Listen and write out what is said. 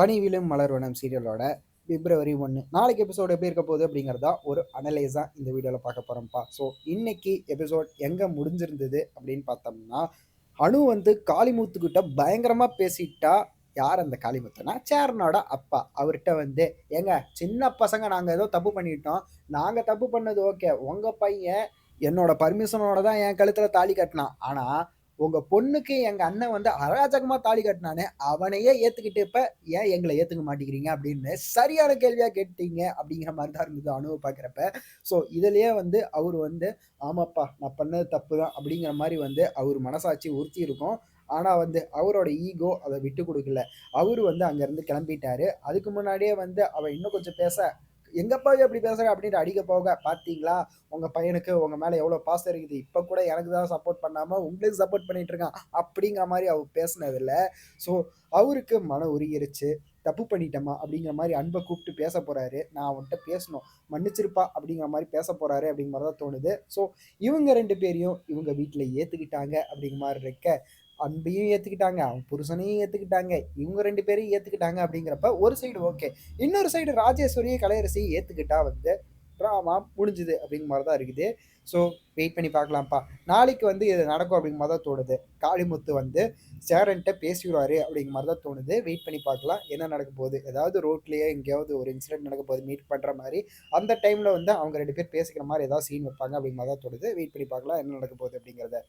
பனிவிலும் மலர்வனம் சீரியலோட பிப்ரவரி ஒன்று நாளைக்கு எபிசோடு எப்படி இருக்க போகுது அப்படிங்கிறதா ஒரு அனலைஸாக இந்த வீடியோவில் பார்க்க போகிறோம்ப்பா ஸோ இன்னைக்கு எபிசோட் எங்கே முடிஞ்சிருந்தது அப்படின்னு பார்த்தோம்னா அணு வந்து காளிமுத்துக்கிட்ட பயங்கரமாக பேசிட்டா யார் அந்த காளிமுத்துனா? சேரனோட அப்பா. அவர்கிட்ட வந்து ஏங்க சின்ன பசங்க நாங்கள் ஏதோ தப்பு பண்ணிட்டோம். நாங்கள் தப்பு பண்ணது ஓகே உங்கள் பையன் என்னோட பர்மிஷனோட தான் என் கழுத்தில் தாலி கட்டினான். ஆனால் உங்கள் பொண்ணுக்கு எங்கள் அண்ணன் வந்து அராஜகமாக தாலி கட்டினானே அவனையே ஏத்துக்கிட்டு இப்ப ஏன் எங்களை ஏற்றுக்க மாட்டேங்கிறீங்க அப்படின்னு சரியான கேள்வியாக கேட்டீங்க அப்படிங்கிற மாதிரி தான் இருந்தது அணுவை பார்க்குறப்ப. ஸோ இதுலேயே வந்து அவர் வந்து ஆமாப்பா நான் பண்ணது தப்பு தான் அப்படிங்கிற மாதிரி வந்து அவர் மனசாட்சி உறுத்தி இருக்கும். ஆனால் வந்து அவரோட ஈகோ அதை விட்டு கொடுக்கல. அவர் வந்து அங்கேருந்து கிளம்பிட்டாரு. அதுக்கு முன்னாடியே வந்து அவன் இன்னும் கொஞ்சம் பேச எங்கப்பா அப்படி பேசுற அப்படின்ட்டு அடிக்க போக பார்த்தீங்களா உங்கள் பையனுக்கு உங்கள் மேலே எவ்வளோ பாசம் இருக்குது? இப்போ கூட எனக்கு தான் சப்போர்ட் பண்ணாமல் உங்களுக்கு சப்போர்ட் பண்ணிட்டு இருக்கான் அப்படிங்கிற மாதிரி அவர் பேசினதில்ல. ஸோ அவருக்கு மன உருகிருச்சு. தப்பு பண்ணிட்டமா? அப்படிங்கிற மாதிரி அன்பை கூப்பிட்டு பேச போகிறாரு நான் அவன்கிட்ட பேசணும். மன்னிச்சிருப்பா அப்படிங்கிற மாதிரி பேச போகிறாரு அப்படிங்கிற மாதிரி தான் தோணுது. ஸோ இவங்க ரெண்டு பேரையும் இவங்க வீட்டில் ஏற்றுக்கிட்டாங்க அப்படிங்கிற மாதிரி இருக்க அன்பையும் ஏற்றுக்கிட்டாங்க அவன் புருஷனையும் ஏற்றுக்கிட்டாங்க இவங்க ரெண்டு பேரையும் ஏற்றுக்கிட்டாங்க அப்படிங்கிறப்ப ஒரு சைடு ஓகே இன்னொரு சைடு ராஜேஸ்வரியை கலையரசியை ஏற்றுக்கிட்டா வந்து ட்ராமா முடிஞ்சுது அப்படிங்கிற மாதிரி தான் இருக்குது. ஸோ வெயிட் பண்ணி பார்க்கலாம்ப்பா. நாளைக்கு வந்து இது நடக்கும் அப்படிங்கிற மாதிரி தான் தோணுது. காளிமுத்து வந்து சேரன்ட்ட பேசிடுவாரு அப்படிங்கிற மாதிரி தான் தோணுது. வெயிட் பண்ணி பார்க்கலாம். என்ன நடக்க போகுது? ஏதாவது ரோட்லேயே எங்கேயாவது ஒரு இன்சிடென்ட் நடக்க போகுது மீட் பண்ணுற மாதிரி அந்த டைமில் வந்து அவங்க ரெண்டு பேர் பேசிக்கிற மாதிரி ஏதாவது சீன் வைப்பாங்க அப்படிங்கிற மாதிரி தான் தோணுது. வெயிட் பண்ணி பார்க்கலாம் என்ன நடக்க போகுது அப்படிங்கிறத.